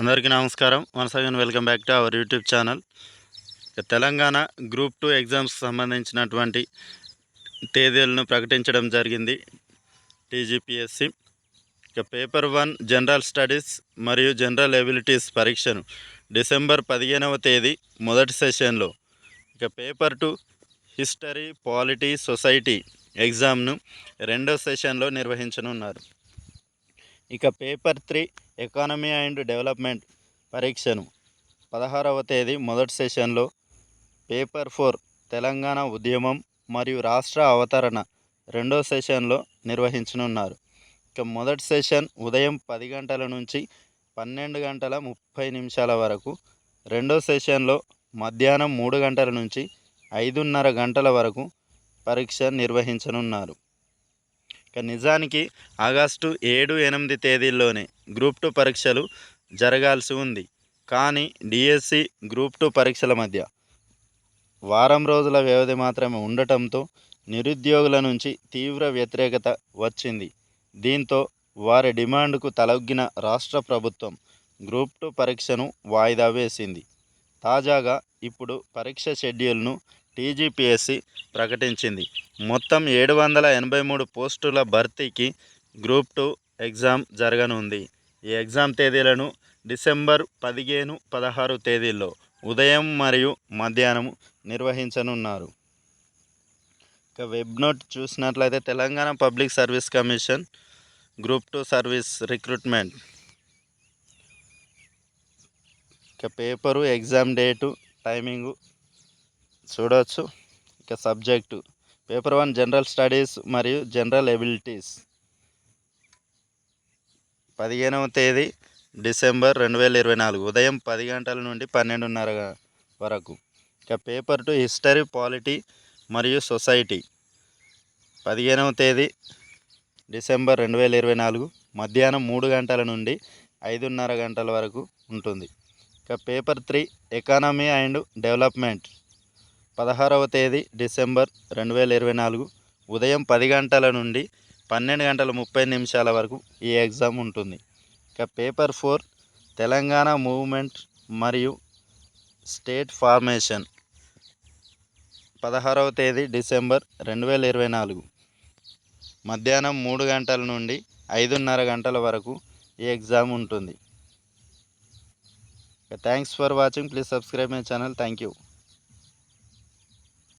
అందరికీ నమస్కారం. Once again welcome back to our YouTube channel. ఇక తెలంగాణ గ్రూప్ టూ ఎగ్జామ్స్కి సంబంధించినటువంటి తేదీలను ప్రకటించడం జరిగింది. టీజీపీఎస్సి. ఇక పేపర్ వన్ జనరల్ స్టడీస్ మరియు జనరల్ ఎబిలిటీస్ పరీక్షను డిసెంబర్ పదిహేనవ తేదీ మొదటి సెషన్లో. ఇక paper two history polity society ఎగ్జామ్ను రెండో సెషన్లో నిర్వహించనున్నారు. ఇక paper three economy and development పరీక్షను. పదహారవ తేదీ మొదటి సెషన్లో పేపర్ ఫోర్ తెలంగాణ ఉద్యమం మరియు రాష్ట్ర అవతరణ రెండో సెషన్లో నిర్వహించనున్నారు. ఇక మొదటి సెషన్ ఉదయం పది గంటల నుంచి పన్నెండు గంటల ముప్పై నిమిషాల వరకు రెండో సెషన్లో మధ్యాహ్నం మూడు గంటల నుంచి ఐదున్నర గంటల వరకు పరీక్ష నిర్వహించనున్నారు. నిజానికి ఆగస్టు ఏడు ఎనిమిది తేదీల్లోనే గ్రూప్ టూ పరీక్షలు జరగాల్సి ఉంది. కానీ డిఎస్సి గ్రూప్ టూ పరీక్షల మధ్య వారం రోజుల వ్యవధి మాత్రమే ఉండటంతో నిరుద్యోగుల నుంచి తీవ్ర వ్యతిరేకత వచ్చింది. దీంతో వారి డిమాండ్కు తలొగ్గిన రాష్ట్ర ప్రభుత్వం గ్రూప్ టూ పరీక్షను వాయిదా వేసింది. తాజాగా ఇప్పుడు పరీక్ష షెడ్యూల్ను టీజీపీఎస్సి ప్రకటించింది. మొత్తం ఏడు వందల ఎనభై మూడు పోస్టుల భర్తీకి గ్రూప్ టూ ఎగ్జామ్ జరగనుంది. ఈ ఎగ్జామ్ తేదీలను డిసెంబర్ పదిహేను పదహారు తేదీల్లో ఉదయం మరియు మధ్యాహ్నం నిర్వహించనున్నారు. ఇక వెబ్ నోట్ చూసినట్లయితే Telangana public service commission group two service recruitment. ఇక పేపరు ఎగ్జామ్ డేటు టైమింగు చూడవచ్చు ఇక subject. Paper one general studies మరియు జనరల్ ఎబిలిటీస్. పదిహేనవ తేదీ డిసెంబర్ రెండు వేల ఇరవై నాలుగు. ఉదయం పది గంటల నుండి పన్నెండున్నర వరకు. ఇక పేపర్ టు హిస్టరీ పాలిటీ మరియు సొసైటీ. పదిహేనవ తేదీ డిసెంబర్ రెండు వేల ఇరవై నాలుగు. మధ్యాహ్నం మూడు గంటల నుండి ఐదున్నర గంటల వరకు ఉంటుంది. ఇక paper three economy and development. పదహారవ తేదీ డిసెంబర్ రెండు వేల ఇరవై నాలుగు ఉదయం పది గంటల నుండి పన్నెండు గంటల ముప్పై నిమిషాల వరకు ఈ ఎగ్జామ్ ఉంటుంది. ఇక పేపర్ ఫోర్ తెలంగాణ మూవ్మెంట్ మరియు స్టేట్ ఫార్మేషన్. పదహారవ తేదీ డిసెంబర్ రెండు వేల ఇరవై నాలుగు మధ్యాహ్నం మూడు గంటల నుండి ఐదున్నర గంటల వరకు ఈ ఎగ్జామ్ ఉంటుంది. Thanks for watching. Please subscribe my channel. Thank you.